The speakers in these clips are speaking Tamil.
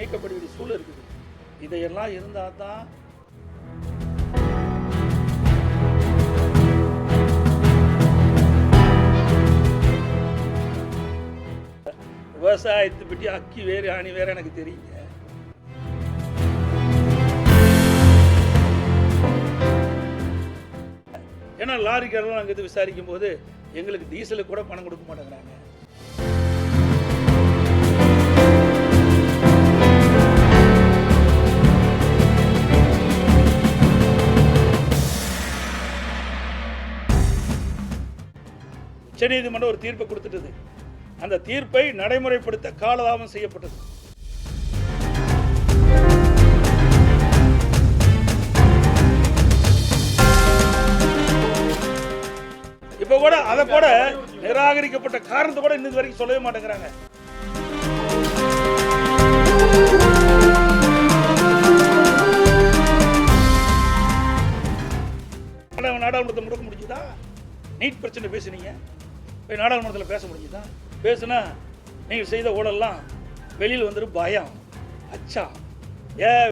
நீக்கப்பட வேண்டிய சூழல் இருக்குது. இதையெல்லாம் இருந்தால் தான் விவசாயத்தை பற்றி அக்கி வேறு அணி வேறு எனக்கு தெரியுங்க. ஏன்னா லாரிக்காரெல்லாம் அங்கே விசாரிக்கும் போது எங்களுக்கு டீசலுக்கு கூட பணம் கொடுக்க மாட்டேங்கிறாங்க. உச்சநீதிமன்றம் ஒரு தீர்ப்பை கொடுத்துட்டது. அந்த தீர்ப்பை நடைமுறைப்படுத்த காலதாமம் செய்யப்பட்டது. இப்ப கூட அதை கூட நிராகரிக்கப்பட்ட காரணத்தை கூட இன்னும் வரைக்கும் சொல்லவே மாட்டேங்கிறாங்க. நாடாளுமன்றத்தை முடக்க முடிஞ்சுதா? நீட் பிரச்சனை பேசுனீங்க. போய் நாடாளுமன்றத்தில் பேச முடிஞ்சுதா? பேசுனா நீங்கள் செய்த ஊழல்லாம் வெளியில் வந்துடும் பயம். அச்சா. ஏ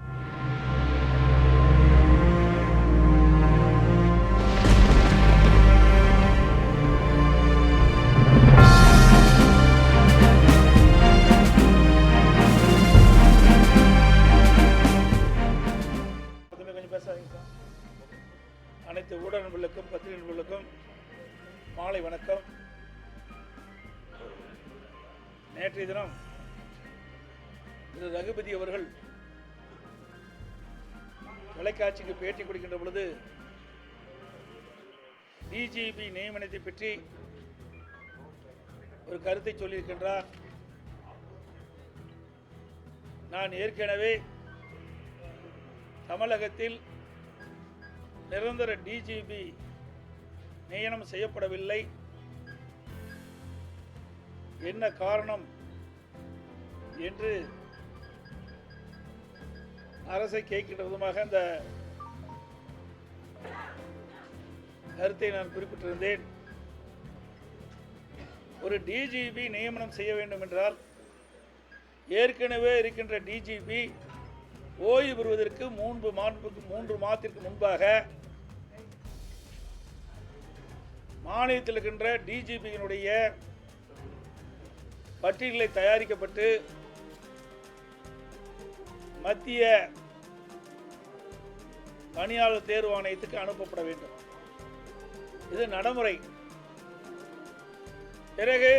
நேற்றைய தினம் திரு ரகுபதி அவர்கள் தொலைக்காட்சிக்கு பேட்டி கொடுக்கின்ற பொழுது டிஜிபி நியமனத்தை பற்றி ஒரு கருத்தை சொல்லியிருக்கின்றார். நான் ஏற்கனவே தமிழகத்தில் நிரந்தர டிஜிபி நியமனம் செய்யப்படவில்லை. என்ன காரணம்? என்று அரசை கேட்கின்ற விதமாக அந்த கருத்தை நான் குறிப்பிட்டிருந்தேன். ஒரு டிஜிபி நியமனம் செய்ய வேண்டும் என்றால் ஏற்கனவே இருக்கின்ற டிஜிபி ஓய்வு பெறுவதற்கு மூன்று மாதத்துக்கு மூன்று மாதத்திற்கு முன்பாக மாநிலத்தில் இருக்கின்ற டிஜிபியினுடைய பட்டியலை தயாரிக்கப்பட்டு மத்திய பணியாளர் தேர்வு ஆணையத்துக்கு அனுப்பப்பட வேண்டும். இது நடைமுறை. பிறகு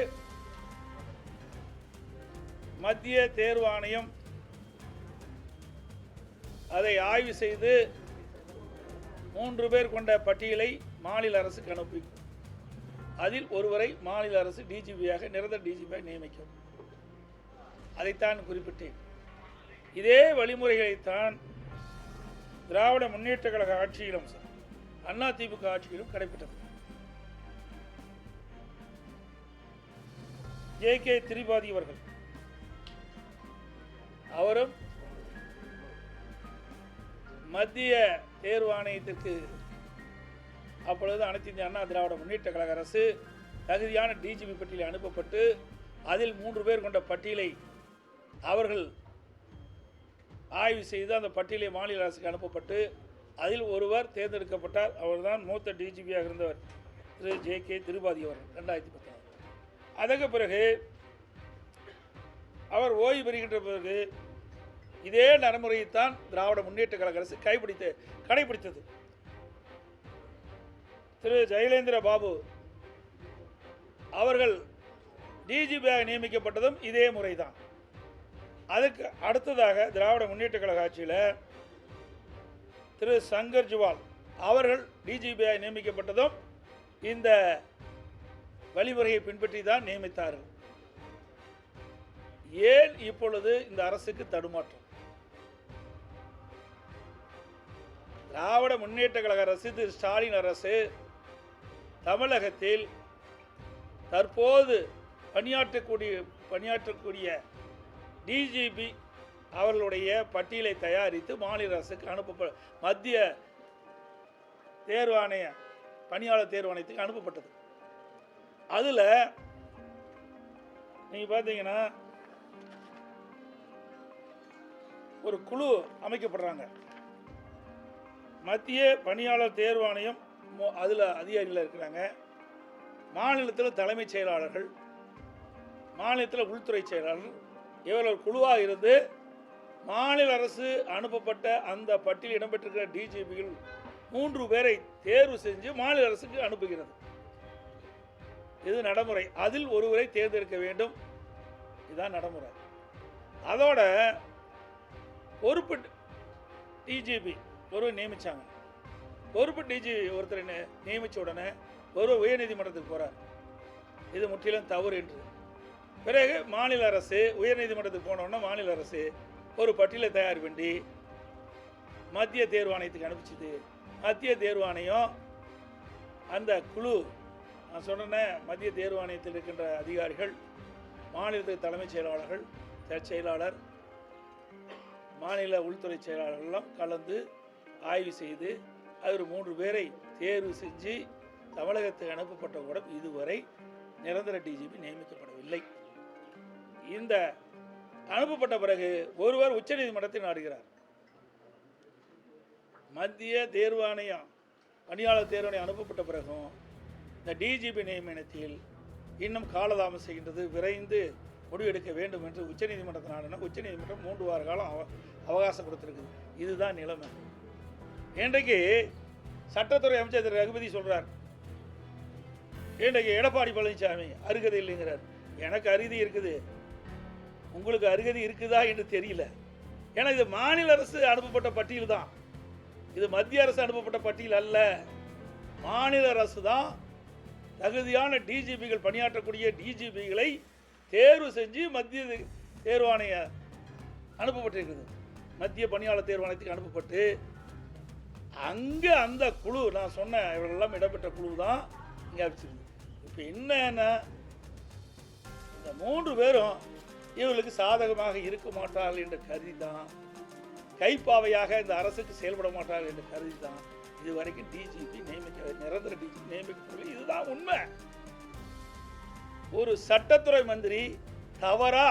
மத்திய தேர்வு ஆணையம் அதை ஆய்வு செய்து மூன்று பேர் கொண்ட பட்டியலை மாநில அரசுக்கு அனுப்பி அதில் ஒருவரை மாநில அரசு டிஜிபியாக நிரந்தர டிஜிபியாக நியமிக்கும். அதைத்தான் குறிப்பிட்டேன். இதே வழிமுறைகளைத்தான் திராவிட முன்னேற்ற கழக ஆட்சியிலும் அண்ணா திமுக ஆட்சியிலும் கடைபிடித்தது ஜே கே திரிபாதி அவர்கள் அவரும் மத்திய தேர்வாணையத்திற்கு அப்பொழுது அனைத்து இந்திய அண்ணா திராவிட முன்னேற்ற கழக அரசு தகுதியான டிஜிபி பட்டியலை அனுப்பப்பட்டு அதில் மூன்று பேர் கொண்ட பட்டியலை அவர்கள் ஆய்வு செய்து அந்த பட்டியலை மாநில அரசுக்கு அனுப்பப்பட்டு அதில் ஒருவர் தேர்ந்தெடுக்கப்பட்டார். அவர்தான் மூத்த டிஜிபியாக இருந்தவர் திரு ஜே கே திருபாதி அவர் ரெண்டாயிரத்தி பத்தாறு அதற்கு பிறகு அவர் ஓய்வு பெறுகின்ற பிறகு இதே நடைமுறையைத்தான் திராவிட முன்னேற்ற கழக அரசு கைப்பிடித்து கடைபிடித்தது திரு ஜெயலேந்திர பாபு அவர்கள் டிஜிபியாக நியமிக்கப்பட்டதும் இதே முறைதான். அதுக்கு அடுத்ததாக திராவிட முன்னேற்ற கழக ஆட்சியில் திரு சங்கர் ஜுவால் அவர்கள் டிஜிபியாக நியமிக்கப்பட்டதும் இந்த வழிமுறையை பின்பற்றி தான் நியமித்தார்கள். ஏன் இப்பொழுது இந்த அரசுக்கு தடுமாற்றம்? திராவிட முன்னேற்ற கழக அரசு திரு ஸ்டாலின் அரசு தமிழகத்தில் தற்போது பணியாற்றக்கூடிய பணியாற்றக்கூடிய டிஜிபி அவர்களுடைய பட்டியலை தயாரித்து மாநில அரசுக்கு அனுப்ப மத்திய தேர்வாணைய பணியாளர் தேர்வாணையத்துக்கு அனுப்பப்பட்டது. அதில் நீங்கள் பார்த்தீங்கன்னா ஒரு குழு அமைக்கப்படுறாங்க. மத்திய பணியாளர் தேர்வாணையம் அதில் அதிகாரிகள் இருக்கிறாங்க. மாநிலத்தில் தலைமைச் செயலாளர்கள் மாநிலத்தில் உள்துறை செயலாளர் இவர் ஒரு குழுவாக இருந்து மாநில அரசு அனுப்பப்பட்ட அந்த பட்டியலில் இடம்பெற்றிருக்கிற டிஜிபிகள் மூன்று பேரை தேர்வு செஞ்சு மாநில அரசுக்கு அனுப்புகிறது. இது நடைமுறை. அதில் ஒருவரை தேர்ந்தெடுக்க வேண்டும். இதுதான் நடைமுறை. அதோட பொறுப்பு டிஜிபி ஒருவர் நியமித்தாங்க பொறுப்பு டிஜிபி ஒருத்தரை நியமித்த உடனே ஒரு உயர்நீதிமன்றத்துக்கு போகிறார் இது முற்றிலும் தவறு என்று. பிறகு மாநில அரசு உயர்நீதிமன்றத்துக்கு போனோன்னா மாநில அரசு ஒரு பட்டியலை தயார் பண்ணி மத்திய தேர்வாணையத்துக்கு அனுப்பிச்சுது. மத்திய தேர்வாணையம் அந்த குழு நான் சொன்னேன் மத்திய தேர்வாணையத்தில் இருக்கின்ற அதிகாரிகள் மாநிலத்துக்கு தலைமைச் செயலாளர்கள் செயலாளர் மாநில உள்துறை செயலாளர்கள்லாம் கலந்து ஆய்வு செய்து அவர் மூன்று பேரை தேர்வு செஞ்சு தமிழகத்துக்கு அனுப்பப்பட்ட கூட இதுவரை நிரந்தர டிஜிபி நியமிக்கப்படவில்லை. இந்த அனுப்பப்பட்ட பிறகு ஒருவர் உச்சநீதிமன்றத்தை நாடுகிறார். மத்திய தேர்வாணையம் பணியாளர் தேர்வாணையம் அனுப்பப்பட்ட பிறகும் இந்த டிஜிபி நியமனத்தில் இன்னும் காலதாமம் செய்கின்றது விரைந்து முடிவெடுக்க வேண்டும் என்று உச்சநீதிமன்றத்தை நாடினா உச்சநீதிமன்றம் மூன்று வார காலம் அவ அவகாசம் கொடுத்துருக்குது. இதுதான் நிலைமை. இன்றைக்கு சட்டத்துறை அமைச்சர் திரு. ரகுபதி சொல்கிறார் இன்றைக்கு எடப்பாடி பழனிசாமி அருகதை இல்லைங்கிறார் எனக்கு அருகதி இருக்குது. உங்களுக்கு அருகதி இருக்குதா என்று தெரியல. ஏன்னா இது மாநில அரசு அனுப்பப்பட்ட பட்டியல் தான். இது மத்திய அரசு அனுப்பப்பட்ட பட்டியல் அல்ல. மாநில அரசு தான் தகுதியான டிஜிபிகள் பணியாற்றக்கூடிய டிஜிபிகளை தேர்வு செஞ்சு மத்திய தேர்வாணைய அனுப்பப்பட்டிருக்குது. மத்திய பணியாளர் தேர்வாணையத்துக்கு அனுப்பப்பட்டு அங்கே அந்த குழு நான் சொன்ன இவர்களெல்லாம் இடம்பெற்ற குழு தான் இங்கே அமைச்சிருக்கு இப்போ என்ன இந்த மூன்று பேரும் இவர்களுக்கு சாதகமாக இருக்க மாட்டார்கள் என்று கருதி தான் கைப்பாவையாக இந்த அரசுக்கு செயல்பட மாட்டார்கள் என்று கருதி தான் இதுவரைக்கும் டிஜிபி நியமிக்க நிரந்தர டிஜிபி நியமிக்கப்படவில்லை. இதுதான் உண்மை. ஒரு சட்டத்துறை மந்திரி தவறா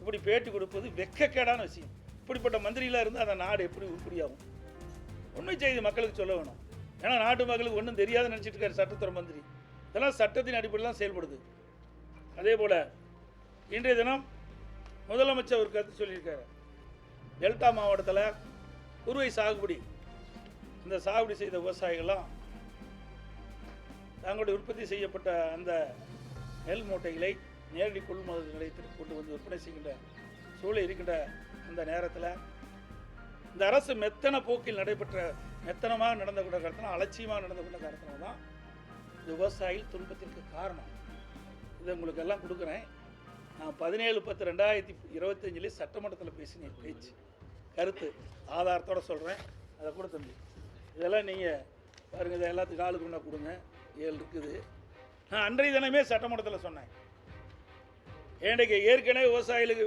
இப்படி பேட்டி கொடுப்பது வெக்கக்கேடான விஷயம். இப்படிப்பட்ட மந்திரிலாம் இருந்து அந்த நாடு எப்படி உருப்படியாகும்? உண்மை செய்தி மக்களுக்கு சொல்ல வேணும். ஏன்னா நாட்டு மக்களுக்கு ஒன்றும் தெரியாது நினச்சிட்டு இருக்காரு சட்டத்துறை மந்திரி. இதெல்லாம் சட்டத்தின் அடிப்படையில் தான் செயல்படுது. அதே போல் இன்றைய தினம் முதலமைச்சர் ஒரு கருத்து சொல்லியிருக்காரு. டெல்டா மாவட்டத்தில் குறுவை சாகுபடி இந்த சாகுபடி செய்த விவசாயிகள்லாம் தங்களுடைய உற்பத்தி செய்யப்பட்ட அந்த நெல் மூட்டைகளை நேரடி கொள்முதல் நிலையத்திற்கு கொண்டு வந்து விற்பனை செய்கின்ற சூழல் இருக்கின்ற அந்த நேரத்தில் இந்த அரசு மெத்தன போக்கில் நடைபெற்ற மெத்தனமாக நடந்த கொண்ட காரணத்தினால் அலட்சியமாக நடந்த கொண்ட காரணத்தினால தான் இந்த விவசாயிகள் துன்பத்திற்கு காரணம். இதை உங்களுக்கு எல்லாம் கொடுக்குறேன். நான் பதினேழு பத்து ரெண்டாயிரத்தி இருபத்தஞ்சிலே சட்டமன்றத்தில் பேசினேன் பேச்சு. கருத்து ஆதாரத்தோட சொல்கிறேன் அதை கூட தம்பி. இதெல்லாம் நீங்கள் பாருங்கள் இதை எல்லாத்துக்கும் ஆளுக்கு ஒன்றா கொடுங்க. ஏழு இருக்குது. நான் அன்றைய தினமே சட்டமன்றத்தில் சொன்னேன். ஏன்றைக்கு ஏற்கனவே விவசாயிகளுக்கு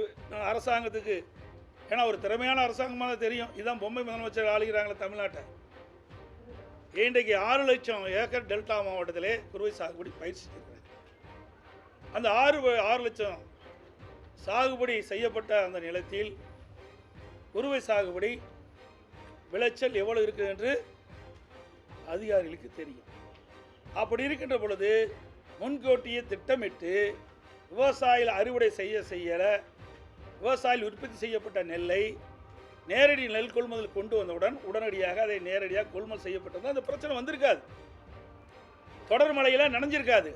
அரசாங்கத்துக்கு ஏன்னா ஒரு திறமையான அரசாங்கமாக தெரியும். இதுதான் பொம்மை முதலமைச்சர் ஆளுகிறாங்களே தமிழ்நாட்டை. இன்றைக்கு ஆறு லட்சம் ஏக்கர் டெல்டா மாவட்டத்திலே குறுவை சாகுபடி பயிற்சி செய்கிறேன் அந்த ஆறு ஆறு லட்சம் சாகுபடி செய்யப்பட்ட அந்த நிலத்தில் குறுவை சாகுபடி விளைச்சல் எவ்வளவு இருக்குது என்று அதிகாரிகளுக்கு தெரியும். அப்படி இருக்கின்ற பொழுது முன்கூட்டியே திட்டமிட்டு விவசாயிகள் அறுவடை செய்ய செய்யல விவசாயிகள் உற்பத்தி செய்யப்பட்ட நெல்லை நேரடி நெல் கொள்முதல் கொண்டு வந்தவுடன் உடனடியாக அதை நேரடியாக கொள்முதல் செய்யப்பட்டது. அந்த பிரச்சனை வந்திருக்காது. தொடர் மழையில் நனைஞ்சிருக்காது.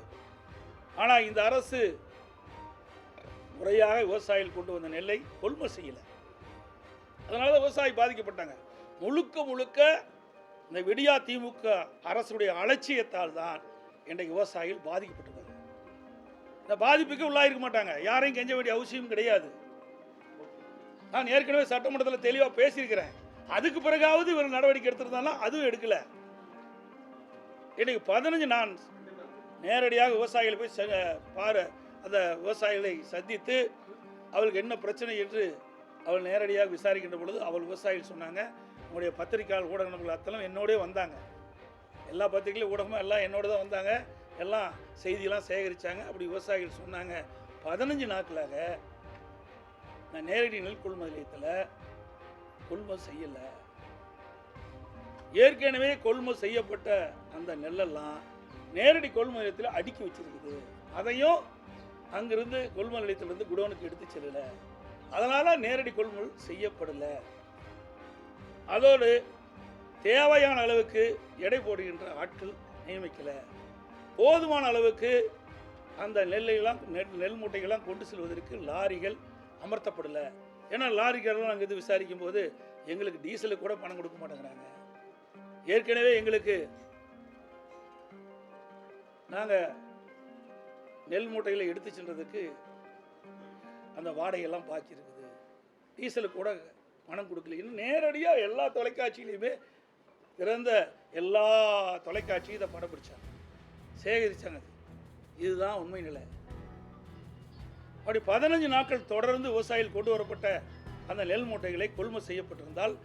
ஆனால் இந்த அரசு முறையாக விவசாயிகள் கொண்டு வந்த நெல்லை கொள்முதல் செய்யலை. அதனால தான் விவசாயி பாதிக்கப்பட்டாங்க. முழுக்க முழுக்க இந்த விடியா திமுக அரசுடைய அலட்சியத்தால் தான் இன்றைக்கு விவசாயிகள் பாதிக்கப்பட்டிருக்காங்க. இந்த பாதிப்புக்கு உள்ளாயிருக்க மாட்டாங்க. யாரையும் கெஞ்ச வேண்டிய அவசியம் கிடையாது. நான் ஏற்கனவே சட்டமன்றத்தில் தெளிவாக பேசியிருக்கிறேன். அதுக்கு பிறகாவது இவர் நடவடிக்கை எடுத்திருந்தாலும் அதுவும் எடுக்கல. இன்னைக்கு பதினஞ்சு நான் நேரடியாக விவசாயிகள் போய் ச- பாரு அந்த விவசாயிகளை சந்தித்து அவளுக்கு என்ன பிரச்சனை? என்று அவள் நேரடியாக விசாரிக்கின்ற பொழுது அவள் விவசாயிகள் சொன்னாங்க உங்களுடைய பத்திரிகையாளர் ஊடக நண்பர்கள் அத்தனை என்னோடய வந்தாங்க. எல்லா பத்திரிகையும் ஊடகமும் எல்லாம் என்னோட தான் வந்தாங்க. எல்லாம் செய்தியெல்லாம் சேகரித்தாங்க அப்படி விவசாயிகள் சொன்னாங்க. பதினஞ்சு நாட்களாக நான் நேரடி நெல் கொள்முதல் நிலையத்தில் கொள்முதல் செய்யலை. ஏற்கனவே கொள்முதல் செய்யப்பட்ட அந்த நெல்லெல்லாம் நேரடி கொள்முதல் நிலையத்தில் அடுக்கி வச்சிருக்குது. அதையும் அங்கிருந்து கொள்முதல் நிலையத்திலிருந்து குடோனுக்கு எடுத்து செல்லல. அதனால நேரடி கொள்முதல் செய்யப்படலை. அதோடு தேவையான அளவுக்கு எடை போடுகின்ற ஆட்கள் நியமிக்கலை. போதுமான அளவுக்கு அந்த நெல்லையெல்லாம் நெல் நெல் மூட்டைகள்லாம் கொண்டு செல்வதற்கு லாரிகள் அமர்த்தப்படலை. ஏன்னா லாரிகள்லாம் நாங்கள் இது விசாரிக்கும் போது எங்களுக்கு டீசலுக்கு கூட பணம் கொடுக்க மாட்டேங்கிறாங்க. ஏற்கனவே எங்களுக்கு நாங்கள் நெல் மூட்டையில் எடுத்து சென்றதுக்கு அந்த வாடகையெல்லாம் பாக்கி இருக்குது. டீசலுக்கு கூட பணம் கொடுக்கல. இன்னும் நேரடியாக எல்லா தொலைக்காட்சியிலையுமே திறந்த எல்லா தொலைக்காட்சியும் இதை படம் பிடிச்சாங்க அது. இதுதான் உண்மை நிலை. அப்படி பதினஞ்சு நாட்கள் தொடர்ந்து விவசாயிகள் கொண்டு வரப்பட்ட அந்த நெல் மூட்டைகளை கொள்முதல் செய்யப்பட்டிருந்தால்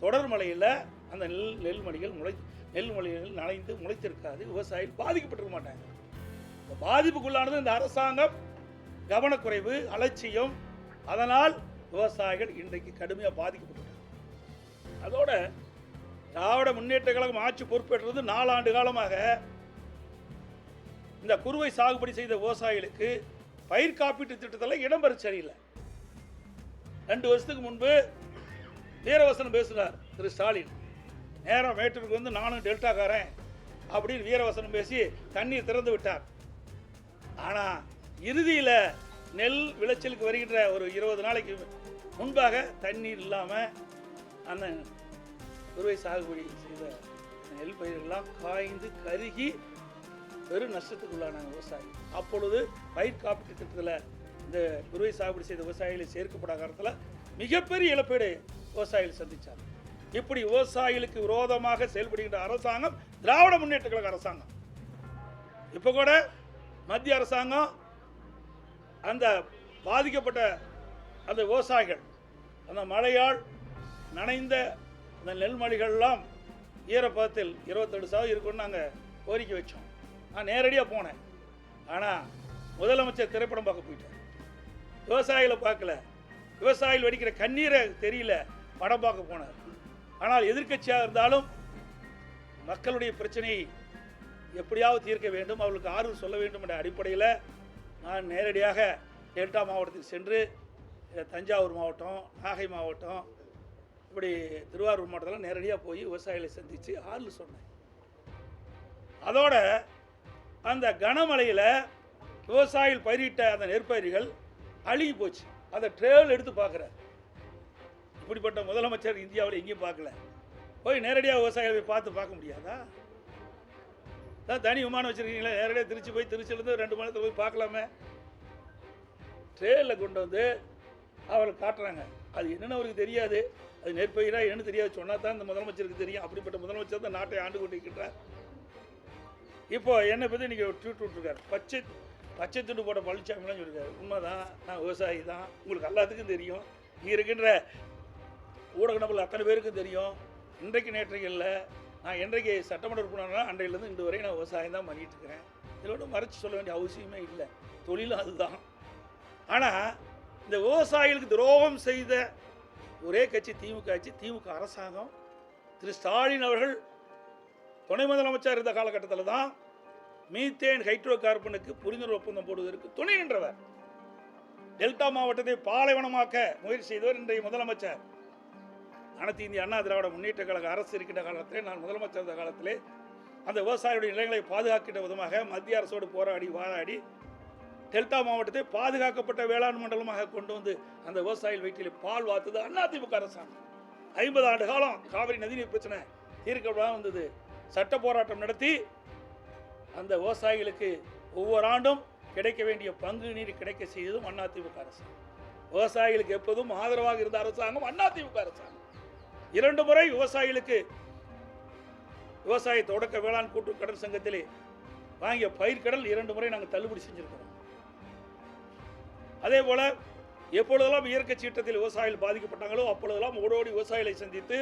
தொடர் மழையில் அந்த நெல் நெல்மணிகள் முளை நெல் மணிகள் நனைந்து முளைத்திருக்காது. விவசாயிகள் பாதிக்கப்பட்டிருக்க மாட்டாங்க. இந்த பாதிப்புக்குள்ளானது இந்த அரசாங்கம் கவனக்குறைவு அலட்சியம். அதனால் விவசாயிகள் இன்றைக்கு கடுமையாக பாதிக்கப்பட்டுள்ளனர் அதோட திராவிட முன்னேற்ற கழகம் ஆட்சி பொறுப்பேற்றது நாலாண்டு காலமாக. இந்த குறுவை சாகுபடி செய்த விவசாயிகளுக்கு பயிர் காப்பீட்டு திட்டத்தில் இடம்பெற சரியில்லை. ரெண்டு வருஷத்துக்கு முன்பு வீரவசனம் பேசினார் திரு ஸ்டாலின். நேரம் மேட்டூருக்கு வந்து நானும் டெல்டாக்காரன் அப்படின்னு வீரவசனம் பேசி தண்ணீர் திறந்து விட்டார். ஆனால் இறுதியில் நெல் விளைச்சலுக்கு வருகின்ற ஒரு இருபது நாளைக்கு முன்பாக தண்ணீர் இல்லாமல் அந்த குறுவை சாகுபடி செய்த நெல் பயிர்கள்லாம் காய்ந்து கருகி பெரும் நஷ்டத்துக்குள்ளானாங்க விவசாயி. அப்பொழுது பயிர் காப்பீட்டு திட்டத்தில் இந்த குறுவை சாகுபடி செய்த விவசாயிகளை சேர்க்கப்படாத காலத்தில் மிகப்பெரிய இழப்பீடு விவசாயிகள் சந்தித்தார் இப்படி விவசாயிகளுக்கு விரோதமாக செயல்படுகின்ற அரசாங்கம் திராவிட முன்னேற்ற கழக அரசாங்கம். இப்போ கூட மத்திய அரசாங்கம் அந்த பாதிக்கப்பட்ட அந்த விவசாயிகள் அந்த மழையால் நனைந்த அந்த நெல்மணிகள்லாம் ஈரப்பதத்தில் இருபத்தெட்டு சதவீதம் இருக்குன்னு நாங்கள் கோரிக்கை வச்சோம். நான் நேரடியாக போனேன். ஆனால் முதலமைச்சர் திரைப்படம் பார்க்க போயிட்டேன் விவசாயிகளை பார்க்கல. விவசாயிகள் வடிக்கிற கண்ணீரை தெரியல. படம் பார்க்க போனார். ஆனால் எதிர்க்கட்சியாக இருந்தாலும் மக்களுடைய பிரச்சனையை எப்படியாவது தீர்க்க வேண்டும் அவர்களுக்கு ஆறுதல் சொல்ல வேண்டும் என்ற அடிப்படையில் நான் நேரடியாக டெல்டா மாவட்டத்துக்கு சென்று தஞ்சாவூர் மாவட்டம் நாகை மாவட்டம் இப்படி திருவாரூர் மாவட்டத்தில் நேரடியாக போய் விவசாயிகளை சந்தித்து ஆறுதல் சொன்னேன். அதோட அந்த கனமழையில் விவசாயிகள் பயிரிட்ட அந்த நெற்பயிர்கள் அழுகி போச்சு. அதை ட்ரேவல் எடுத்து பார்க்குறார். இப்படிப்பட்ட முதலமைச்சர் இந்தியாவில் எங்கேயும் பார்க்கல. போய் நேரடியாக விவசாயிகளை போய் பார்த்து பார்க்க முடியாதா? தான் தனி விமானம் வச்சுருக்கீங்களே நேரடியாக திருச்சி போய் திருச்சியிலேருந்து ரெண்டு மணி நேரத்தில் போய் பார்க்கலாமே. ட்ரெயினில் கொண்டு வந்து அவரை காட்டுறாங்க. அது என்னென்னு அவருக்கு தெரியாது. அது நெற்பயிரா என்னன்னு தெரியாது. சொன்னால் தான் இந்த முதலமைச்சருக்கு தெரியும். அப்படிப்பட்ட முதலமைச்சர் தான் நாட்டை ஆண்டு கொண்டிருக்கிறார். இப்போ என்னை பற்றி இன்றைக்கி ட்வீட் விட்டுருக்காரு. பச்சை பச்சை துண்டு போட்ட பழனிசாமிலாம் சொல்லியிருக்காரு. உண்மைதான் நான் விவசாயி தான். உங்களுக்கு எல்லாத்துக்கும் தெரியும். இங்கே இருக்கின்ற ஊடக நபர்கள் அத்தனை பேருக்கும் தெரியும். இன்றைக்கு நேற்றைக்கு இல்லை. நான் என்றைக்கு சட்டமன்ற உறுப்பினர்னா அன்றையிலேருந்து இன்று வரை நான் விவசாயம் தான் பண்ணிட்டு இருக்கிறேன். இதில் ஒன்றும் மறைச்சு சொல்ல வேண்டிய அவசியமே இல்லை. தொழிலும் அதுதான். ஆனால் இந்த விவசாயிகளுக்கு துரோகம் செய்த ஒரே கட்சி திமுக ஆட்சி திமுக அரசாங்கம் திரு ஸ்டாலின் அவர்கள் துணை முதலமைச்சர் இருந்த காலகட்டத்தில் தான் மீத்தேன் ஹைட்ரோ கார்பனுக்கு புரிந்துணர்வு ஒப்பந்தம் போடுவதற்கு துணை நின்றவர். டெல்டா மாவட்டத்தை பாலைவனமாக்க முயற்சி செய்தவர் இன்றைய முதலமைச்சர். அனைத்து இந்திய அண்ணா திராவிட முன்னேற்ற கழக அரசு இருக்கின்ற காலத்திலே நான் முதலமைச்சர் இருந்த காலத்திலே அந்த விவசாயிகளுடைய நிலங்களை பாதுகாக்கின்ற விதமாக மத்திய அரசோடு போராடி வாராடி டெல்டா மாவட்டத்தை பாதுகாக்கப்பட்ட வேளாண் மண்டலமாக கொண்டு வந்து அந்த விவசாயிகள் வீட்டில் பால் வாத்துது அதிமுக அரசாங்கம். ஐம்பது ஆண்டு காலம் காவிரி நதிநீர் பிரச்சனை தீர்க்கப்படாமல் வந்தது. சட்ட போராட்டம் நடத்தி அந்த விவசாயிகளுக்கு ஒவ்வொரு ஆண்டும் கிடைக்க வேண்டிய பங்கு நீர் கிடைக்க செய்ததும் அதிமுக அரசாங்கம். விவசாயிகளுக்கு எப்போதும் ஆதரவாக இருந்த அரசாங்கம் அதிமுக அரசாங்கம். இரண்டு முறை விவசாயிகளுக்கு விவசாய தொடக்க வேளாண் கூட்டு கடன் சங்கத்திலே வாங்கிய பயிர்க்கடல் இரண்டு முறை நாங்கள் தள்ளுபடி செஞ்சிருக்கிறோம். அதே போல எப்பொழுதெல்லாம் இயற்கை சீற்றத்தில் விவசாயிகள் பாதிக்கப்பட்டாங்களோ அப்பொழுதெல்லாம் ஓடோடி விவசாயிகளை சந்தித்து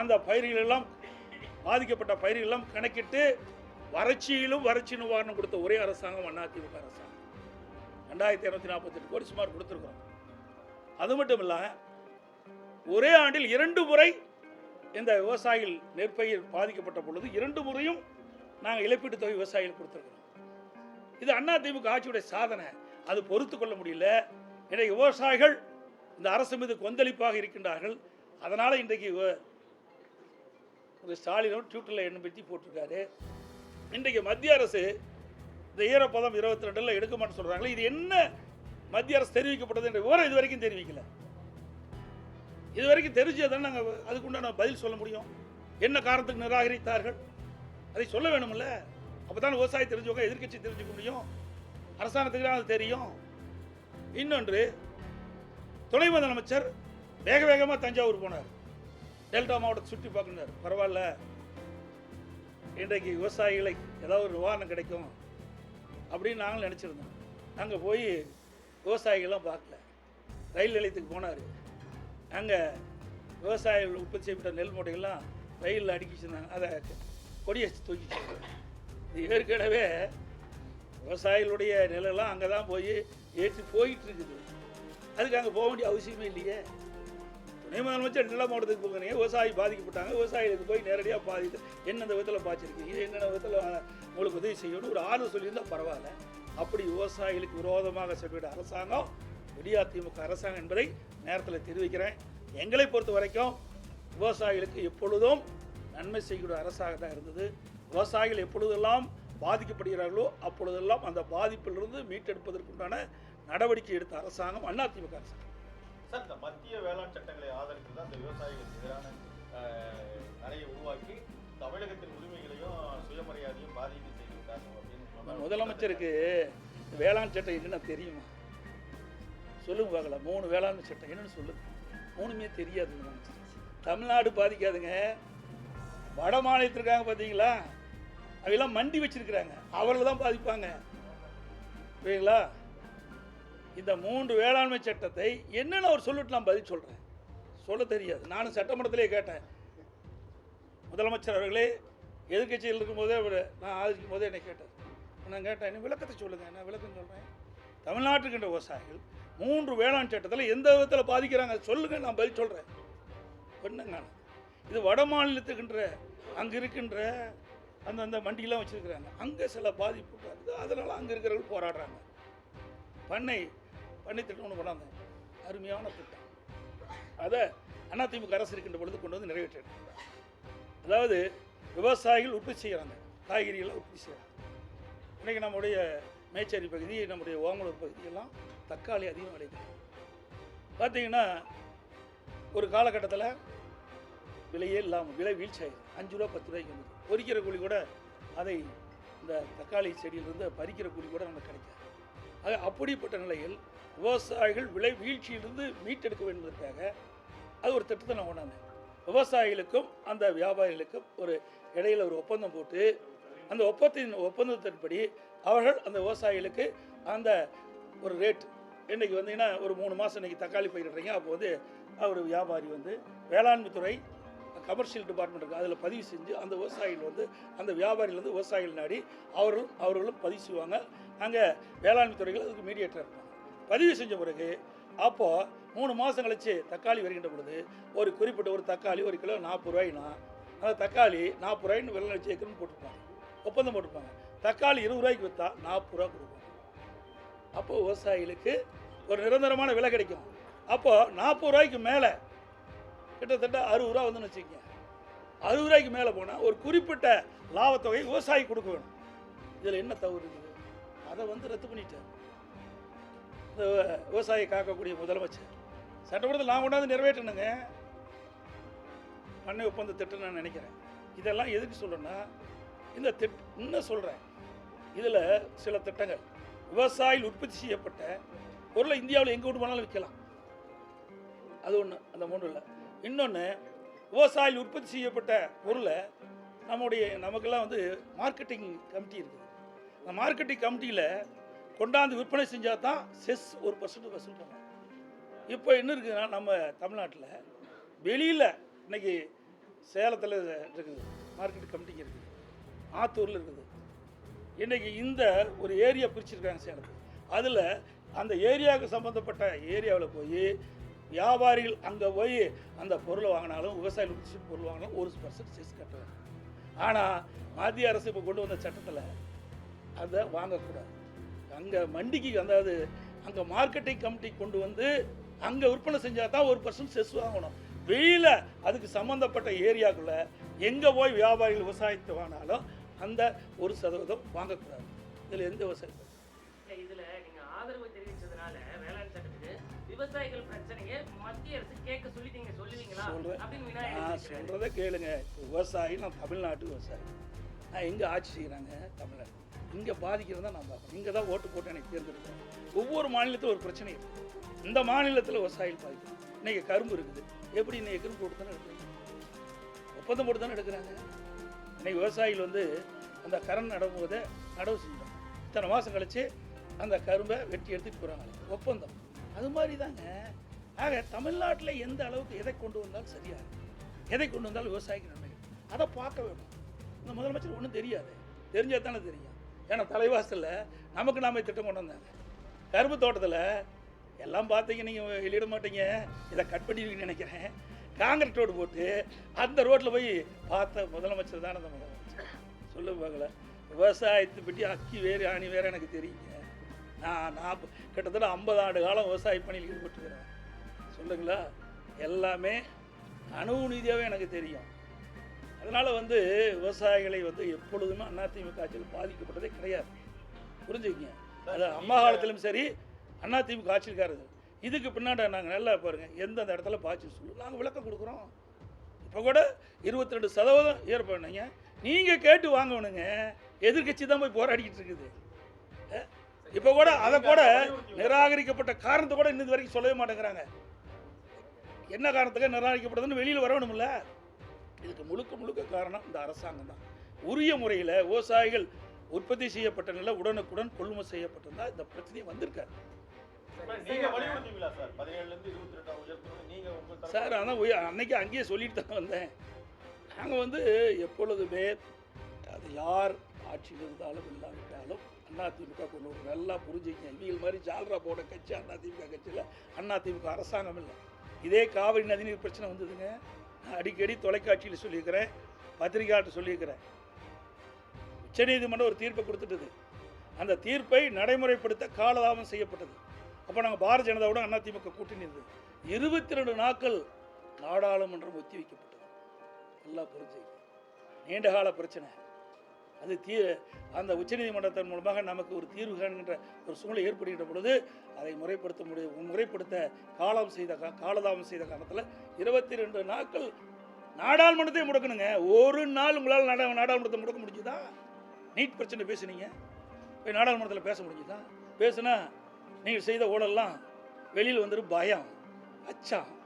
அந்த பயிர்கள் எல்லாம் பாதிக்கப்பட்ட பயிர்கள் எல்லாம் கணக்கிட்டு வறட்சியிலும் வறட்சி நிவாரணம் கொடுத்த ஒரே அரசாங்கம் அதிமுக அரசாங்கம். ரெண்டாயிரத்தி இரநூத்தி நாற்பத்தெட்டு கோடி சுமார் கொடுத்துருக்கோம் அது மட்டும் இல்லை ஒரே ஆண்டில் இரண்டு முறை இந்த விவசாயிகள் நெற்பயிர் பாதிக்கப்பட்ட பொழுது இரண்டு முறையும் நாங்கள் இழப்பீட்டு தொகை விவசாயிகள் கொடுத்துருக்கோம் இது அண்ணா திமுக ஆட்சியுடைய சாதனை. அது பொறுத்து கொள்ள முடியல. இன்றைக்கு விவசாயிகள் இந்த அரசு மீது கொந்தளிப்பாக இருக்கின்றார்கள். அதனால் இன்றைக்கு வ- ஒரு ஸ்டாலினும் ட்விட்டரில் எண்ணம் பற்றி போட்டிருக்காரு. இன்றைக்கு மத்திய அரசு இந்த ஈரப்பதம் இருபத்தி ரெண்டில் எடுக்க மாட்டேன்னு சொல்கிறாங்களே இது என்ன மத்திய அரசு தெரிவிக்கப்பட்டது என்ற விவரம் இது வரைக்கும் தெரிவிக்கலை. இது வரைக்கும் தெரிஞ்சதான் நாங்கள் அதுக்குண்டான பதில் சொல்ல முடியும். என்ன காரணத்துக்கு நிராகரித்தார்கள்? அதை சொல்ல வேணும்ல. அப்போ தான் விவசாயி தெரிஞ்சுக்கோ எதிர்கட்சி தெரிஞ்சுக்க முடியும். அரசாங்கத்துக்கு தான் அது தெரியும். இன்னொன்று துணை முதலமைச்சர் வேக வேகமாக தஞ்சாவூர் போனார். டெல்டா மாவட்டத்தை சுற்றி பார்க்கணும் பரவாயில்ல. இன்றைக்கு விவசாயிகளை ஏதாவது ஒரு நிவாரணம் கிடைக்கும் அப்படின்னு நாங்களும் நினச்சிருந்தோம். அங்கே போய் விவசாயிகள்லாம் பார்க்கல. ரயில் நிலையத்துக்கு போனார். அங்கே விவசாயிகள் உற்பத்தி செய்யப்பட்ட நெல் மூட்டைகள்லாம் ரயிலில் அடிக்கிச்சுருந்தாங்க அதை கொடியை தூக்கிச்சு இது ஏற்கனவே விவசாயிகளுடைய நிலெல்லாம் அங்கே தான் போய் ஏற்றி போயிட்டு இருக்குது. அதுக்கு அங்கே போக வேண்டிய அவசியமே இல்லையே. துணை முதலமைச்சர் நில மாவட்டத்துக்கு போகிறீங்க விவசாயி பாதிக்கப்பட்டாங்க? விவசாயிகளுக்கு போய் நேரடியாக பாதித்து என்னென்ன விதத்தில் பாய்ச்சிருக்கீங்க என்னென்ன விதத்தில் உங்களுக்கு உதவி செய்யணும்னு ஒரு ஆர்வம் சொல்லியிருந்தால் பரவாயில்ல. அப்படி விவசாயிகளுக்கு விரோதமாக செல்விட அரசாங்கம் விடியா திமுக அரசாங்கம் என்பதை நேரத்தில் தெரிவிக்கிறேன். எங்களை பொறுத்த வரைக்கும் விவசாயிகளுக்கு எப்பொழுதும் நன்மை செய்யக்கூடிய அரசாக தான் இருந்தது. விவசாயிகள் எப்பொழுதெல்லாம் பாதிக்கப்படுகிறார்களோ அப்பொழுதெல்லாம் அந்த பாதிப்பிலிருந்து மீட்டெடுப்பதற்குண்டான நடவடிக்கை எடுத்த அரசாங்கம் அதிமுக அரசாங்கம். சார் இந்த மத்திய வேளாண் சட்டங்களை ஆதரித்து தான் இந்த விவசாயிகளுக்கு எதிரான நிறைய உருவாக்கி தமிழகத்தின் உரிமைகளையும் சுயமரியாதையும் பாதிப்பு செய்து விட்டாங்க அப்படின்னு. முதலமைச்சருக்கு வேளாண் சட்டம் என்னன்னு தெரியுமா? சொல்லுங்க பார்க்கலாம் மூணு வேளாண்மை சட்டம். என்னன்னு சொல்லுங்க. மூணுமே தெரியாது தமிழ்நாடு பாதிக்காதுங்க. வட மாநிலத்தில் இருக்காங்க பார்த்தீங்களா அவெல்லாம் மண்டி வச்சிருக்கிறாங்க. அவர்கள் தான் பாதிப்பாங்க. புரியுங்களா இந்த மூன்று வேளாண்மை சட்டத்தை என்னென்னு அவர் சொல்லிட்டு நான் பதில் சொல்கிறேன் சொல்ல தெரியாது. நானும் சட்டமன்றத்திலே கேட்டேன். முதலமைச்சர் அவர்களே எதிர்க்கட்சியில் இருக்கும்போதே அவர் நான் ஆதரிக்கும் போதே என்னை கேட்டார். நான் கேட்டேன் என்ன விளக்கத்தை சொல்லுங்கள் நான் விளக்கம் சொல்கிறேன் தமிழ்நாட்டுக்கு என்ற விவசாயிகள் மூன்று வேளாண் சட்டத்தில் எந்த விதத்தில் பாதிக்கிறாங்க? சொல்லுங்க நான் பதில் சொல்கிறேன் என்னங்க இது வட மாநிலத்துக்குன்ற அங்கே இருக்கின்ற அந்தந்த மண்டியெல்லாம் வச்சுருக்கிறாங்க. அங்கே சில பாதிப்பு இருக்குது அதனால் அங்கே இருக்கிறவர்கள் போராடுறாங்க. பண்ணை பண்ணை திட்டம் ஒன்று கொண்டாந்தேன் அருமையான திட்டம். அதை அதிமுக அரசு இருக்கின்ற பொழுது கொண்டு வந்து நிறைவேற்றிருக்காங்க. அதாவது விவசாயிகள் உற்பத்தி செய்கிறாங்க காய்கறிகள்லாம் உற்பத்தி செய்கிறாங்க இன்றைக்கி நம்முடைய மேச்சேரி பகுதி நம்முடைய ஓமலூர் பகுதியெல்லாம் தக்காளி அதிகம் விளைக்குது பார்த்தீங்கன்னா ஒரு காலகட்டத்தில் விலையே இல்லாமல் விலை வீழ்ச்சி அஞ்சு ரூபா பத்து ரூபாய்க்கு வந்து பொறிக்கிற கூலி கூட அதை இந்த தக்காளி செடியிலிருந்து பறிக்கிற கூலி கூட நமக்கு கிடைக்காது. ஆக அப்படிப்பட்ட நிலையில் விவசாயிகள் விலை வீழ்ச்சியிலிருந்து மீட்டெடுக்க வேண்டும் அது ஒரு திட்டத்தை நான் கொண்டாந்தேன். விவசாயிகளுக்கும் அந்த வியாபாரிகளுக்கும் ஒரு இடையில ஒரு ஒப்பந்தம் போட்டு அந்த ஒப்பந்தத்தின் ஒப்பந்தத்தின்படி அவர்கள் அந்த விவசாயிகளுக்கு அந்த ஒரு ரேட் இன்னைக்கு வந்தீங்கன்னா ஒரு மூணு மாதம் இன்னைக்கு தக்காளி பயிரிடுறீங்க. அப்போ வந்து அவர் வியாபாரி வந்து வேளாண்மை துறை கமர்ஷியல் டிபார்ட்மெண்ட் இருக்குது அதில் பதிவு செஞ்சு அந்த விவசாயிகள் வந்து அந்த வியாபாரியிலேருந்து விவசாயிகள் நாடி அவர்களும் அவர்களும் பதிவு செய்வாங்க. அங்கே வேளாண்மை துறைகள் அதுக்கு மீடியேட்டர் இருப்பாங்க. பதிவு செஞ்ச பிறகு அப்போது மூணு மாதம் கழித்து தக்காளி வருகின்ற பொழுது ஒரு குறிப்பிட்ட ஒரு தக்காளி ஒரு கிலோ நாற்பது ரூபாய்னா அந்த தக்காளி நாற்பது ரூபாய்னு வெள்ளை வச்சு ஏக்கர்னு போட்டிருப்பாங்க. ஒப்பந்தம் போட்டிருப்பாங்க. தக்காளி இருபது ரூபாய்க்கு விற்றா நாற்பது ரூபா கொடுப்பாங்க. அப்போ விவசாயிகளுக்கு ஒரு நிரந்தரமான விலை கிடைக்கும். அப்போது நாற்பது ரூபாய்க்கு மேலே கிட்டத்தட்ட அறுபது ரூபா வந்துன்னு வச்சுக்கோங்க. அறுபது ரூபாய்க்கு மேலே போனால் ஒரு குறிப்பிட்ட லாபத்தொகை விவசாயி கொடுக்க வேணும். இதில் என்ன தவறு இருக்குது அதை வந்து ரத்து பண்ணிட்டார். இந்த விவசாயி காக்கக்கூடிய முதலமைச்சர். சட்டமன்றத்தில் நான் கொண்டாந்து நிறைவேற்றணுங்க. பண்ணை ஒப்பந்த திட்டம் நான் நினைக்கிறேன். இதெல்லாம் எதுக்கு சொல்கிறேன்னா இந்த திட் இன்னும் சொல்கிறேன் இதில் சில திட்டங்கள். விவசாயிகள் உற்பத்தி செய்யப்பட்ட பொருளை இந்தியாவில் எங்கே விட்டு போனாலும் விற்கலாம். அது ஒன்று அந்த மூன்றில் இன்னொன்று விவசாயிகள் உற்பத்தி செய்யப்பட்ட பொருளை நம்முடைய நமக்கெல்லாம் வந்து மார்க்கெட்டிங் கமிட்டி இருக்குது. அந்த மார்க்கெட்டிங் கமிட்டியில் கொண்டாந்து விற்பனை செஞ்சால் தான் செஸ் ஒரு பர்சன்ட் பர்சன்ட் இப்போ என்ன இருக்குதுன்னா நம்ம தமிழ்நாட்டில் வெளியில் இன்னைக்கு சேலத்தில் இருக்குது மார்க்கெட் கமிட்டிங் இருக்குது. ஆத்தூரில் இருக்குது. இன்றைக்கி இந்த ஒரு ஏரியா பிரிச்சிருக்காங்க சேலத்தில். அதில் அந்த ஏரியாவுக்கு சம்மந்தப்பட்ட ஏரியாவில் போய் வியாபாரிகள் அங்கே போய் அந்த பொருளை வாங்கினாலும் விவசாயிகள் பொருள் வாங்கினாலும் ஒரு பர்சன்ட் செஸ் கட்டுறாங்க. ஆனால் மத்திய அரசு இப்போ கொண்டு வந்த சட்டத்தில் அதை வாங்கக்கூடாது. அங்கே மண்டிக்கு அதாவது அங்கே மார்க்கெட்டிங் கமிட்டி கொண்டு வந்து அங்கே விற்பனை செஞ்சால் தான் ஒரு பர்சன்ட் செஸ் வாங்கணும். வெளியில் அதுக்கு சம்மந்தப்பட்ட ஏரியாக்குள்ளே எங்கே போய் வியாபாரிகள் விவசாயத்தை வாங்கினாலும் அந்த ஒரு சதவீதம் வாங்கக்கூடாது. இதில் எந்த விவசாயம் இதில் நீங்கள் ஆதரவு விவசாயிகள் பிரச்சனையை மத்திய அரசு கேட்க சொல்லி நீங்க சொல்லுவீங்களா. அப்படின்னு நான். சொல்கிறத கேளுங்க. விவசாயி நான் தமிழ்நாட்டு விவசாயி. நான் எங்கே ஆட்சி செய்கிறாங்க தமிழ்நாடு. இங்கே பாதிக்கிறது நான் பார்க்கணும். இங்கே தான் ஓட்டு போட்டு எனக்கு தேர்ந்தெடுக்கிறேன் ஒவ்வொரு மாநிலத்திலும் ஒரு பிரச்சனை இருக்குது இந்த மாநிலத்தில் விவசாயிகள் பாதிக்கும் இன்னைக்கு கரும்பு இருக்குது. எப்படி இன்னைக்கு கரும்பு போட்டு தானே எடுக்கிறாங்க? ஒப்பந்தம் போட்டு தானே எடுக்கிறாங்க? இன்னைக்கு விவசாயிகள் வந்து அந்த கரண் நடும்போதே நடவு செஞ்சாங்க இத்தனை மாதம் கழிச்சு அந்த கரும்பை வெட்டி எடுத்துகிட்டு போகிறாங்க ஒப்பந்தம். அது மாதிரி தாங்க ஆக தமிழ்நாட்டில் எந்த அளவுக்கு எதை கொண்டு வந்தாலும் சரியா எதை கொண்டு வந்தாலும் விவசாயிக்கு நன்மை. அதை பார்க்க வேணும். இந்த முதலமைச்சர் ஒன்றும் தெரியாது. தெரிஞ்சால் தானே தெரியும். ஏன்னா தலைவாசலில் நமக்கு நாம திட்டம் கொண்டு வந்தாங்க. கரும்பு தோட்டத்தில் எல்லாம் பார்த்தீங்க நீங்கள் வெளியிட மாட்டீங்க. இதை கட் பண்ணிடுவீங்கன்னு நினைக்கிறேன். காங்கிரட் ரோடு போட்டு அந்த ரோட்டில் போய் பார்த்த முதலமைச்சர் தானே அந்த முதலமைச்சர். சொல்லு பார்க்கல. விவசாயத்தை பற்றி அக்கி வேறு ஆணி வேறு எனக்கு தெரியுங்க. நான் நான் கிட்டத்தட்ட ஐம்பது ஆண்டு காலம் விவசாய பணியில் ஈடுபட்டுக்கிறேன் சொல்லுங்களா? எல்லாமே அணுவு நீதியாகவே எனக்கு தெரியும். அதனால் வந்து விவசாயிகளை வந்து எப்பொழுதுமே அதிமுக ஆட்சியில் பாதிக்கப்பட்டதே கிடையாது. புரிஞ்சுக்கிங்க. அது அம்மா காலத்திலும் சரி அதிமுக ஆட்சியில்காரது இதுக்கு பின்னாடி நாங்கள் நல்லா பாருங்கள் எந்தெந்த இடத்துல பாய்ச்சி சொல்லு. நாங்கள் விளக்கம் கொடுக்குறோம். இப்போ கூட இருபத்தி ரெண்டு சதவீதம் ஏற்படுனீங்க நீங்கள் கேட்டு வாங்கணுங்க எதிர்க்கட்சி தான் போய் போராடிக்கிட்டு இருக்குது. இப்போ கூட அதை கூட நிராகரிக்கப்பட்ட காரணத்தை கூட இன்னது வரைக்கும் சொல்லவே மாட்டேங்கிறாங்க. என்ன காரணத்துக்கு நிராகரிக்கப்பட்டதுன்னு வெளியில் வரணும்ல. இதுக்கு முழுக்க முழுக்க காரணம் இந்த அரசாங்கம் தான். உரிய முறையில் விவசாயிகள் உற்பத்தி செய்யப்பட்ட நிலை உடனுக்குடன் கொள்முதல் செய்யப்பட்டிருந்தா இந்த பிரச்சனையே வலியுறுத்துவீங்களா சார் உய- அன்னைக்கு அங்கேயே சொல்லிட்டு தான் வந்தேன். நாங்கள் வந்து எப்பொழுதுமே அது யார் ஆட்சியில் இருந்தாலும் இல்லாவிட்டாலும் அதிமுக கொண்டு வரும் நல்லா புரிஞ்சுக்கங்க இவங்க மாதிரி ஜால்ரா போட கட்சி அதிமுக கட்சியில் அதிமுக அரசாங்கம் இல்லை. இதே காவிரி நதிநீர் பிரச்சனை வந்ததுங்க. நான் அடிக்கடி தொலைக்காட்சியில் சொல்லியிருக்கிறேன் பத்திரிகையாட்ட சொல்லியிருக்கிறேன். உச்சநீதிமன்றம் ஒரு தீர்ப்பை கொடுத்துட்டது. அந்த தீர்ப்பை நடைமுறைப்படுத்த காலதாமம் செய்யப்பட்டது. அப்போ நாங்கள் பாரதிய ஜனதாவோட அதிமுக கூட்டணி இருந்தது. இருபத்தி ரெண்டு நாட்கள் நாடாளுமன்றம் ஒத்தி வைக்கப்பட்டது. நல்லா புரிஞ்சு நீண்டகால பிரச்சனை. அது தீ அந்த உச்சநீதிமன்றத்தின் மூலமாக நமக்கு ஒரு தீர்வு காண்கின்ற ஒரு சூழ்நிலை ஏற்படுகின்ற பொழுது அதை முறைப்படுத்த முடியும் முறைப்படுத்த காலம் செய்த கா- காலதாமம் செய்த காலத்தில் இருபத்தி ரெண்டு நாட்கள் நாடாளுமன்றத்தையும் முடக்கணுங்க. ஒரு நாள் உங்களால் நாடா நாடாளுமன்றத்தை முடக்க முடிஞ்சுதா? நீட் பிரச்சனை பேசுனீங்க. போய் நாடாளுமன்றத்தில் பேச முடிஞ்சுதா? பேசுனா நீங்கள் செய்த ஊழல்லாம் வெளியில் வந்துடும் பயம். அச்சம்.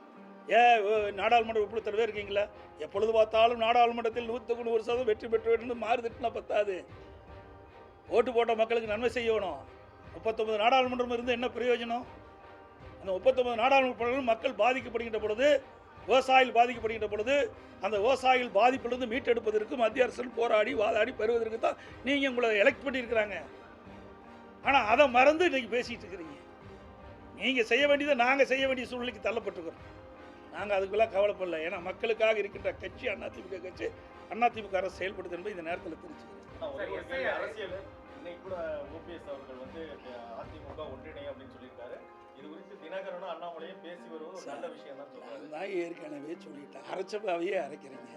ஏன் நாடாளுமன்ற உப்பு தலைவர் இருக்கீங்களா? எப்பொழுது பார்த்தாலும் நாடாளுமன்றத்தில் நூற்றுக்கு நூறு சதவீதம் வெற்றி பெற்று வேண்டும் மாறு திட்டினா பத்தாது. ஓட்டு போட்ட மக்களுக்கு நன்மை செய்யணும். முப்பத்தொம்பது நாடாளுமன்றம் இருந்து என்ன பிரயோஜனம்? அந்த முப்பத்தொம்பது நாடாளுமன்ற மக்கள் பாதிக்கப்படுகின்ற பொழுது விவசாயிகள் பாதிக்கப்படுகின்ற பொழுது அந்த விவசாயிகள் பாதிப்பிலிருந்து மீட்டெடுப்பதற்கு மத்திய அரசு போராடி வாதாடி பெறுவதற்கு தான் நீங்கள் உங்களை எலெக்ட் பண்ணியிருக்கிறாங்க. ஆனால் அதை மறந்து இன்றைக்கி பேசிகிட்டு இருக்கிறீங்க. நீங்கள் செய்ய வேண்டியதை நாங்கள் செய்ய வேண்டிய சூழ்நிலைக்கு தள்ளப்பட்டுக்கிறோம் நாங்கள் அதுக்கெல்லாம் கவலைப்படல. ஏன்னா மக்களுக்காக இருக்கின்ற கட்சி அதிமுக கட்சி அதிமுக அரசு செயல்படுது என்பதை இந்த நேரத்தில் தெரிஞ்சுக்கிறேன் இன்னைக்கு கூட ஓபிஎஸ் அவர்கள் வந்து அதிமுக ஒன்றிணை அப்படின்னு சொல்லியிருக்காரு. இது குறித்து தினகரனும் அண்ணாமலையும் பேசி வருவது ஒரு நல்ல விஷயம் தான் தான் ஏற்கனவே சொல்லிட்டேன். அரைச்சப்பாவையே அரைக்கிறீங்க.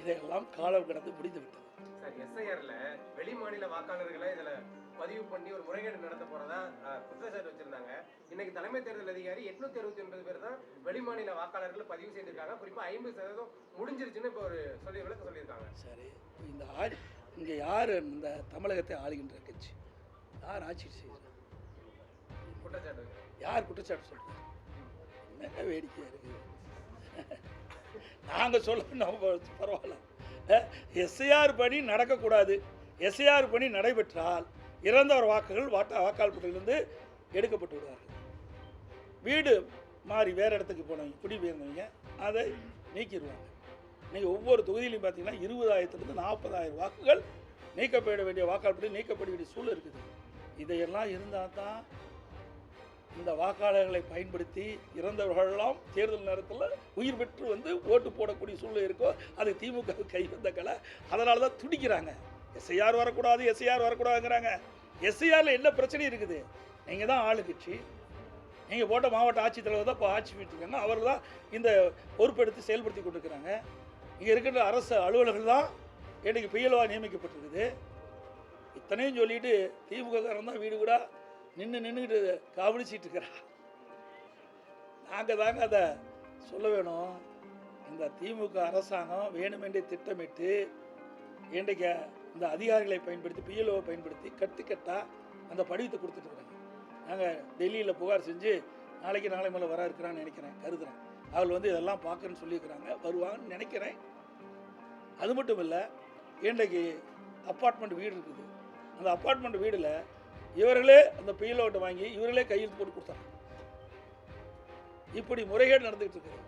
இதையெல்லாம் காலம் கடந்து முடிந்து விட்டது சார் எஸ்ஐஆர்ல வெளி மாநில வாக்காளர்களை இதுல பதிவு பண்ணி ஒரு முறைகேடு நடத்த போறதா குற்றச்சாட்டு வச்சிருந்தாங்க. இன்னைக்கு தலைமை தேர்தல் அதிகாரி எட்நூத்தி அறுபத்தி ஒன்பது பேர் தான் வெளி மாநில வாக்காளர்கள் பதிவு செய்திருக்காங்க. குறிப்பா ஐம்பது சதவீதம் முடிஞ்சிருச்சுன்னு இப்போ ஒரு சொல்லி விளக்க சொல்லியிருக்காங்க. சரி இந்த ஆட்சி இங்கே யார் இந்த தமிழகத்தை ஆளுகின்ற கட்சி? யார் ஆட்சி செய்கிறார் குற்றச்சாட்டு. யார் குற்றச்சாட்டு சொல்கிறார் என்ன வேடிக்கையாக இருக்குது நாங்கள் சொல்ல நம்ம பரவாயில்ல. எஸ்ஐஆர் பணி நடக்கக்கூடாது. எஸ்ஐஆர் பணி நடைபெற்றால் இறந்தவர் வாக்குகள் வாட்டா வாக்காளர் பட்டியலிருந்து எடுக்கப்பட்டு விடுவார்கள் வீடு மாறி வேறு இடத்துக்கு போனவங்க குடிபெயர்ந்தவங்க அதை நீக்கிடுவாங்க. நீங்கள் ஒவ்வொரு தொகுதியிலையும் பார்த்தீங்கன்னா இருபதாயிரத்துலேருந்து நாற்பதாயிரம் வாக்குகள் நீக்கப்பட வேண்டிய வாக்காளர் பட்டியல் நீக்கப்பட வேண்டிய சூழல் இருக்குது. இதையெல்லாம் இருந்தால் தான் இந்த வாக்காளர்களை பயன்படுத்தி இறந்தவர்களெல்லாம் தேர்தல் நேரத்தில் உயிர் பெற்று வந்து ஓட்டு போடக்கூடிய சூழ்நிலை இருக்கோ அது திமுக கை வந்த கலை. அதனால தான் துடிக்கிறாங்க. எஸ்ஐஆர் வரக்கூடாது எஸ்ஐஆர் வரக்கூடாதுங்கிறாங்க. எஸ்ஐஆரில் என்ன பிரச்சனை இருக்குது? நீங்கள் தான் ஆளுங்கட்சி. நீங்கள் போட்ட மாவட்ட ஆட்சித்தலைவர் தான் இப்போ ஆட்சி பண்ணிட்டுருக்காங்க அவர் தான் இந்த பொறுப்பெடுத்து செயல்படுத்தி கொண்டிருக்கிறாங்க. இங்கே இருக்கின்ற அரசு அலுவலர்கள் தான் இன்றைக்கு புயலவாக நியமிக்கப்பட்டிருக்குது. இத்தனையும் சொல்லிட்டு திமுககாரன் தான் வீடு கூட நின்று நின்றுக்கிட்டு கவனிச்சிட்டு இருக்கிறா நாங்கள் தாங்க அதை சொல்ல வேணும். இந்த திமுக அரசாங்கம் வேணுமென்றே திட்டமிட்டு இன்றைக்கு இந்த அதிகாரிகளை பயன்படுத்தி பிஎல்ஓவை பயன்படுத்தி கட்டுக்கட்டா அந்த படிவத்தை கொடுத்துட்டு இருக்கிறாங்க நாங்கள் டெல்லியில் புகார் செஞ்சு நாளைக்கு நாளை மேலே வர இருக்கிறான்னு நினைக்கிறேன் கருதுறேன். அவள் வந்து இதெல்லாம் பார்க்கறேன்னு சொல்லியிருக்கிறாங்க வருவாங்கன்னு நினைக்கிறேன். அது மட்டும் இல்லை இன்றைக்கு அப்பார்ட்மெண்ட் வீடு இருக்குது. அந்த அப்பார்ட்மெண்ட் வீடில் இவர்களே அந்த பிஎல்ஓட்டை வாங்கி இவர்களே கையெழுத்து போட்டு கொடுத்தாங்க இப்படி முறைகேடு நடந்துகிட்டு இருக்குது.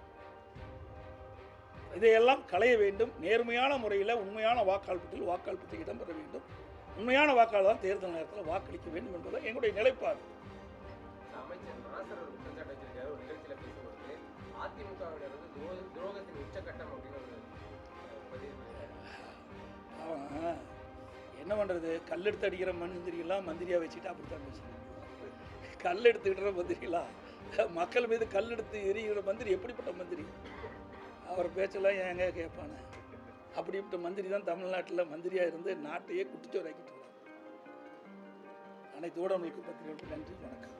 இதையெல்லாம் களைய வேண்டும். நேர்மையான முறையில் உண்மையான வாக்காளர் பட்டியல் வாக்காளர் இடம்பெற வேண்டும். உண்மையான வாக்காளர் தான் தேர்தல் நேரத்தில் வாக்களிக்க வேண்டும் என்பது எங்களுடைய நிலைப்பாடு. அவன் என்ன பண்ணுறது கல் எடுத்து அடிக்கிற மந்திரியெல்லாம் மந்திரியாக வச்சுட்டு அப்படித்தான் பேசுகிறான் கல் எடுத்துக்கிற மந்திரிலாம் மக்கள் மீது கல் எடுத்து எரிகிற மந்திரி எப்படிப்பட்ட மந்திரி? அவர் பேச்செல்லாம் ஏங்க கேட்பானே அப்படிப்பட்ட மந்திரி தான் தமிழ்நாட்டில் மந்திரியாக இருந்து நாட்டையே குட்டிச்சோராக்கிட்டு அனைத்து ஊடகங்களுக்கு பத்திரிகைகளுக்கு நன்றி வணக்கம்.